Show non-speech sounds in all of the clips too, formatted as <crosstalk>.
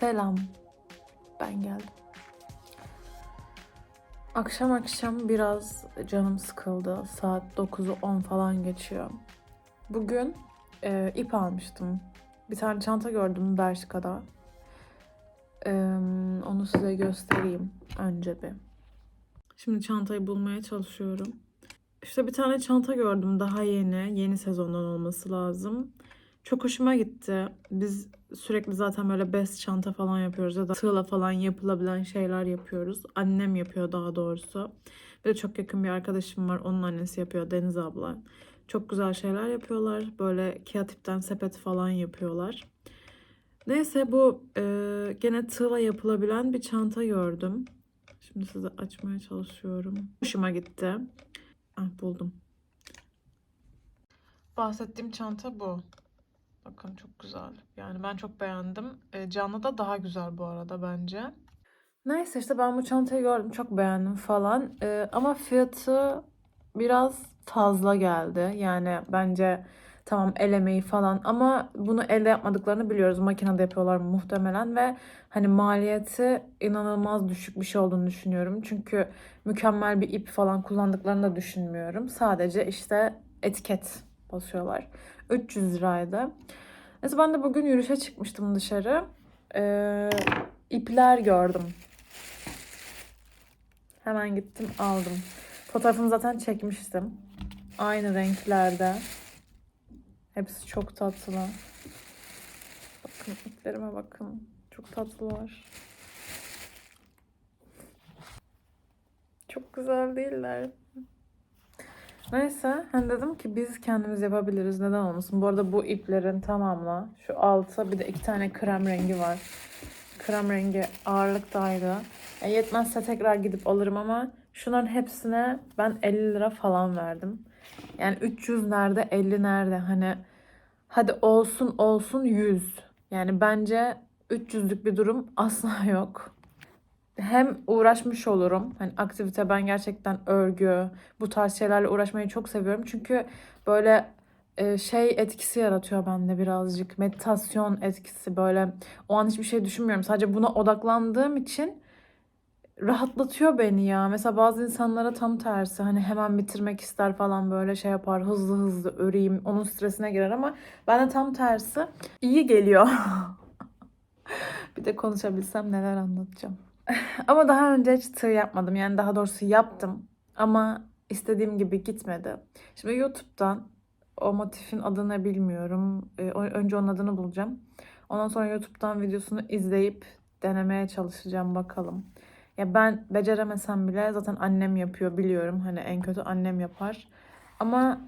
Selam. Ben geldim. Akşam akşam biraz canım sıkıldı. Saat 9'u 10 falan geçiyor. Bugün e, ip almıştım. Bir tane çanta gördüm Bershka'da. E, onu size göstereyim önce bir. Şimdi çantayı bulmaya çalışıyorum. İşte bir tane çanta gördüm daha yeni. Yeni sezondan olması lazım. Çok hoşuma gitti. Biz sürekli zaten böyle bez çanta falan yapıyoruz ya da tığla falan yapılabilen şeyler yapıyoruz. Annem yapıyor daha doğrusu. Bir de çok yakın bir arkadaşım var. Onun annesi yapıyor Deniz abla. Çok güzel şeyler yapıyorlar. Böyle kağıt ipten sepet falan yapıyorlar. Neyse bu e, gene tığla yapılabilen bir çanta gördüm. Şimdi size açmaya çalışıyorum. Hoşuma gitti. Ah buldum. Bahsettiğim çanta bu. Bakın çok güzel. Yani ben çok beğendim. E, canlı da daha güzel bu arada bence. Neyse işte ben bu çantayı gördüm. Çok beğendim falan. E, ama fiyatı biraz fazla geldi. Yani bence tamam el emeği falan ama bunu elde yapmadıklarını biliyoruz. Makinede yapıyorlar muhtemelen ve hani maliyeti inanılmaz düşük bir şey olduğunu düşünüyorum. Çünkü mükemmel bir ip falan kullandıklarını da düşünmüyorum. Sadece işte etiket basıyorlar. 300 liraydı. Neyse ben de bugün yürüyüşe çıkmıştım dışarı. Ee, ipler gördüm. Hemen gittim aldım. Fotoğrafını zaten çekmiştim. Aynı renklerde. Hepsi çok tatlı. Bakın iplerime bakın. Çok tatlılar. Çok güzel değiller. Neyse hani dedim ki biz kendimiz yapabiliriz neden olmasın. Bu arada bu iplerin tamamla şu altta bir de iki tane krem rengi var. Krem rengi ağırlıktaydı. E, yetmezse tekrar gidip alırım ama şunların hepsine ben 50 lira falan verdim. Yani 300 nerede 50 nerede hani hadi olsun olsun 100. Yani bence 300'lük bir durum asla yok hem uğraşmış olurum. Hani aktivite ben gerçekten örgü, bu tarz şeylerle uğraşmayı çok seviyorum. Çünkü böyle e, şey etkisi yaratıyor bende birazcık. Meditasyon etkisi böyle. O an hiçbir şey düşünmüyorum. Sadece buna odaklandığım için rahatlatıyor beni ya. Mesela bazı insanlara tam tersi. Hani hemen bitirmek ister falan böyle şey yapar. Hızlı hızlı öreyim. Onun stresine girer ama bana tam tersi. iyi geliyor. <laughs> bir de konuşabilsem neler anlatacağım. <laughs> Ama daha önce hiç tığ yapmadım. Yani daha doğrusu yaptım. Ama istediğim gibi gitmedi. Şimdi YouTube'dan o motifin adını bilmiyorum. Ee, önce onun adını bulacağım. Ondan sonra YouTube'dan videosunu izleyip denemeye çalışacağım bakalım. Ya ben beceremesem bile zaten annem yapıyor biliyorum. Hani en kötü annem yapar. Ama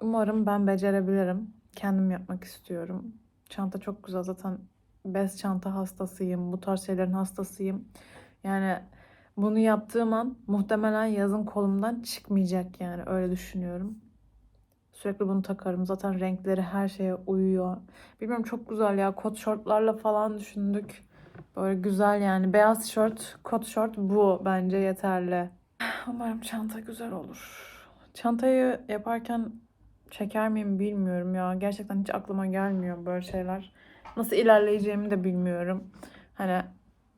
umarım ben becerebilirim. Kendim yapmak istiyorum. Çanta çok güzel zaten bez çanta hastasıyım. Bu tarz şeylerin hastasıyım. Yani bunu yaptığım an muhtemelen yazın kolumdan çıkmayacak yani öyle düşünüyorum. Sürekli bunu takarım. Zaten renkleri her şeye uyuyor. Bilmiyorum çok güzel ya. Kot şortlarla falan düşündük. Böyle güzel yani. Beyaz tişört, kot şort bu bence yeterli. Umarım çanta güzel olur. Çantayı yaparken çeker miyim bilmiyorum ya. Gerçekten hiç aklıma gelmiyor böyle şeyler. Nasıl ilerleyeceğimi de bilmiyorum. Hani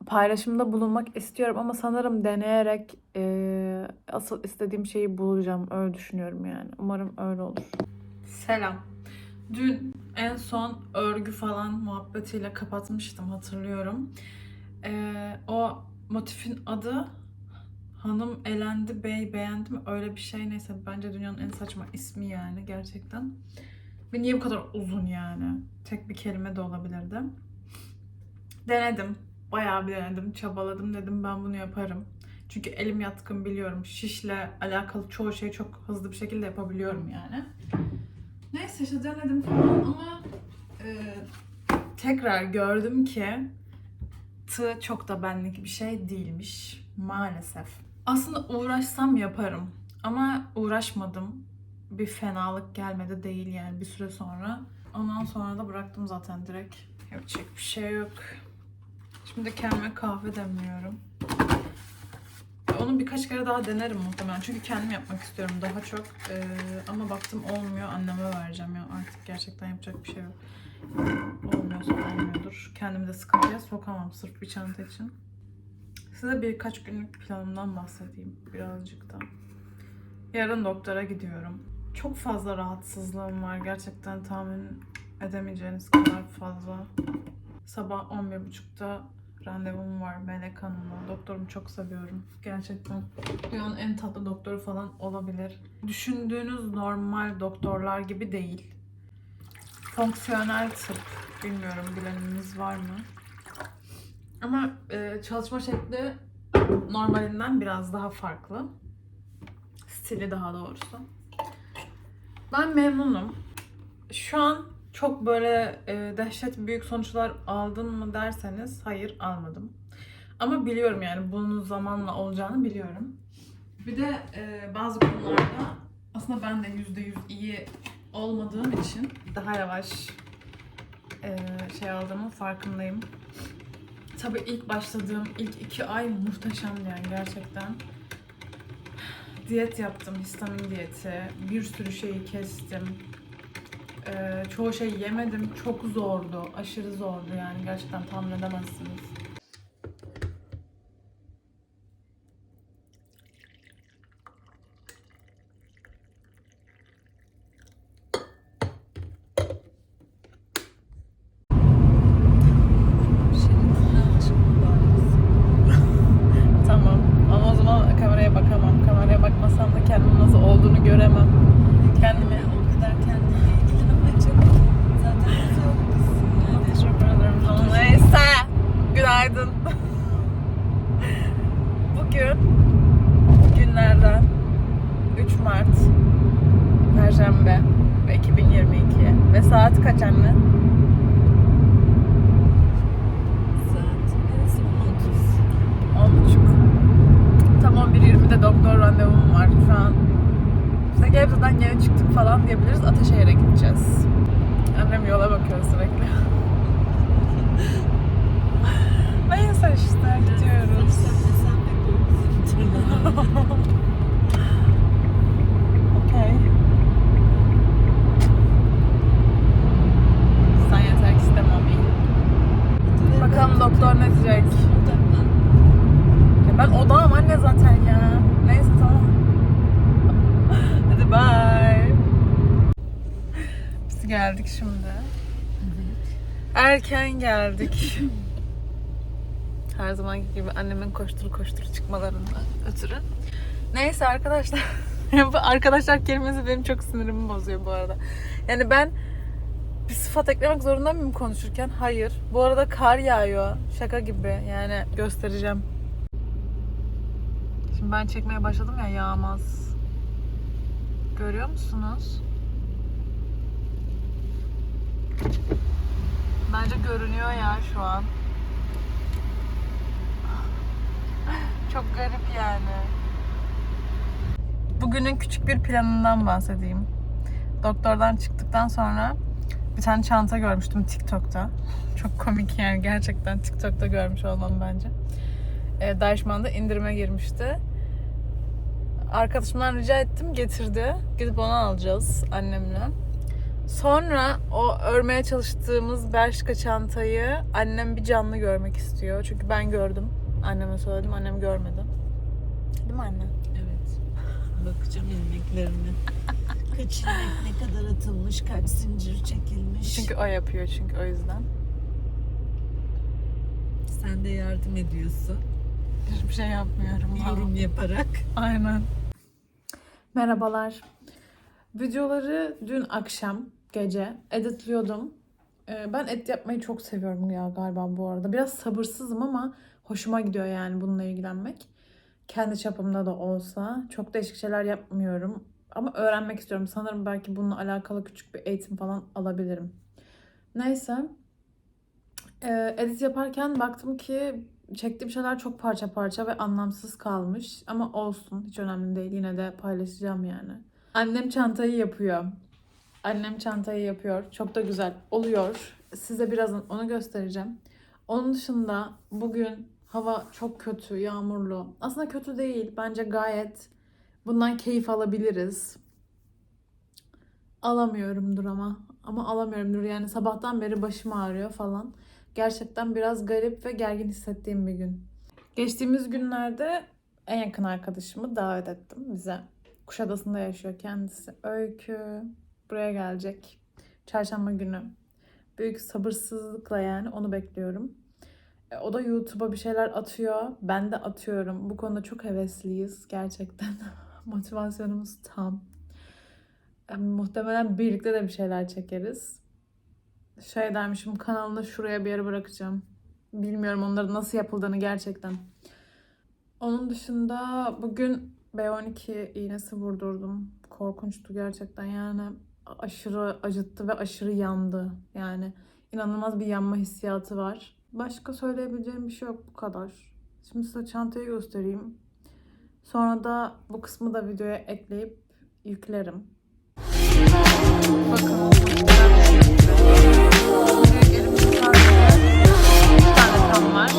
paylaşımda bulunmak istiyorum ama sanırım deneyerek e, asıl istediğim şeyi bulacağım. Öyle düşünüyorum yani. Umarım öyle olur. Selam. Dün en son örgü falan muhabbetiyle kapatmıştım hatırlıyorum. E, o motifin adı Hanım elendi, bey beğendi mi öyle bir şey neyse bence dünyanın en saçma ismi yani gerçekten. Ve niye bu kadar uzun yani? Tek bir kelime de olabilirdi. Denedim. Bayağı bir denedim, çabaladım dedim ben bunu yaparım. Çünkü elim yatkın biliyorum. Şişle alakalı çoğu şeyi çok hızlı bir şekilde yapabiliyorum yani. Neyse işte denedim falan ama e, tekrar gördüm ki tığ çok da benlik bir şey değilmiş maalesef. Aslında uğraşsam yaparım ama uğraşmadım. Bir fenalık gelmedi değil yani bir süre sonra. Ondan sonra da bıraktım zaten direkt. Yapacak bir şey yok. Şimdi kendime kahve demliyorum. Onu birkaç kere daha denerim muhtemelen. Çünkü kendim yapmak istiyorum daha çok. Ee, ama baktım olmuyor. Anneme vereceğim ya. Artık gerçekten yapacak bir şey yok. Olmuyorsa olmuyor. gelmiyordur. Kendimi de sıkıntıya sokamam sırf bir çanta için. Size birkaç günlük planımdan bahsedeyim birazcık da. Yarın doktora gidiyorum. Çok fazla rahatsızlığım var. Gerçekten tahmin edemeyeceğiniz kadar fazla. Sabah 11.30'da randevum var Melek Hanım'la. Doktorumu çok seviyorum. Gerçekten dünyanın en tatlı doktoru falan olabilir. Düşündüğünüz normal doktorlar gibi değil. Fonksiyonel tıp. Bilmiyorum bileniniz var mı? Ama e, çalışma şekli normalinden biraz daha farklı. Stili daha doğrusu. Ben memnunum. Şu an çok böyle e, dehşet büyük sonuçlar aldın mı derseniz hayır almadım. Ama biliyorum yani bunun zamanla olacağını biliyorum. Bir de e, bazı konularda aslında ben de yüzde yüz iyi olmadığım için daha yavaş e, şey aldığımın farkındayım. Tabii ilk başladığım ilk iki ay muhteşemdi yani gerçekten. Diyet yaptım, histamin diyeti. Bir sürü şeyi kestim. Ee, çoğu şey yemedim. Çok zordu. Aşırı zordu yani. Gerçekten tahmin edemezsiniz. Tamam. Ama o zaman kameraya bakamam. Kameraya bakmasam da kendimin nasıl olduğunu göremem. Kendimi o kadar kendine ilgilenme çok zaten güzel olmuşsun yani. Teşekkür ederim canım. Neyse. Günaydın. Bugün günlerden 3 Mart Perşembe ve 2022 ve saat kaç anne? 10.30. 10.30 Tam 11.20'de doktor randevum var şu an. İşte Gebze'den yeni çıktık falan diyebiliriz. Ataşehir'e gideceğiz. Annem yola bakıyor sürekli. <laughs> geldik şimdi. Erken geldik. Her zamanki gibi annemin koştur koştur çıkmalarından ötürü. Neyse arkadaşlar. <laughs> bu arkadaşlar kelimesi benim çok sinirimi bozuyor bu arada. Yani ben bir sıfat eklemek zorunda mıyım konuşurken? Hayır. Bu arada kar yağıyor. Şaka gibi. Yani göstereceğim. Şimdi ben çekmeye başladım ya yağmaz. Görüyor musunuz? Bence görünüyor ya şu an. Çok garip yani. Bugünün küçük bir planından bahsedeyim. Doktordan çıktıktan sonra bir tane çanta görmüştüm TikTok'ta. <laughs> Çok komik yani gerçekten TikTok'ta görmüş olmam bence. E, Deichmann'da indirime girmişti. Arkadaşımdan rica ettim getirdi. Gidip onu alacağız annemle. Sonra o örmeye çalıştığımız Bershka çantayı annem bir canlı görmek istiyor. Çünkü ben gördüm. Anneme söyledim. Annem görmedi. Değil mi anne? Evet. Bakacağım ilmeklerine. <laughs> Kaç ilmek ne kadar atılmış, kaç zincir çekilmiş. Çünkü o yapıyor çünkü o yüzden. sen de yardım ediyorsun. Hiçbir şey yapmıyorum. Yorum yaparak. Aynen. Merhabalar. Videoları dün akşam gece editliyordum. Ee, Ben edit yapmayı çok seviyorum ya galiba bu arada. Biraz sabırsızım ama hoşuma gidiyor yani bununla ilgilenmek. Kendi çapımda da olsa. Çok değişik şeyler yapmıyorum. Ama öğrenmek istiyorum. Sanırım belki bununla alakalı küçük bir eğitim falan alabilirim. Neyse. Ee, edit yaparken baktım ki çektiğim şeyler çok parça parça ve anlamsız kalmış. Ama olsun. Hiç önemli değil. Yine de paylaşacağım yani. Annem çantayı yapıyor. Annem çantayı yapıyor. Çok da güzel oluyor. Size birazdan onu göstereceğim. Onun dışında bugün hava çok kötü, yağmurlu. Aslında kötü değil. Bence gayet bundan keyif alabiliriz. Alamıyorumdur ama. Ama alamıyorum Dur yani sabahtan beri başım ağrıyor falan. Gerçekten biraz garip ve gergin hissettiğim bir gün. Geçtiğimiz günlerde en yakın arkadaşımı davet ettim bize. Kuşadası'nda yaşıyor kendisi. Öykü buraya gelecek. Çarşamba günü. Büyük sabırsızlıkla yani onu bekliyorum. E, O da YouTube'a bir şeyler atıyor. Ben de atıyorum. Bu konuda çok hevesliyiz gerçekten. <laughs> Motivasyonumuz tam. E, muhtemelen birlikte de bir şeyler çekeriz. Şey dermişim kanalını şuraya bir yere bırakacağım. Bilmiyorum onların nasıl yapıldığını gerçekten. Onun dışında bugün B12 iğnesi vurdurdum. Korkunçtu gerçekten yani aşırı acıttı ve aşırı yandı. Yani inanılmaz bir yanma hissiyatı var. Başka söyleyebileceğim bir şey yok bu kadar. Şimdi size çantayı göstereyim. Sonra da bu kısmı da videoya ekleyip yüklerim. Bakın. Bir tane tam var.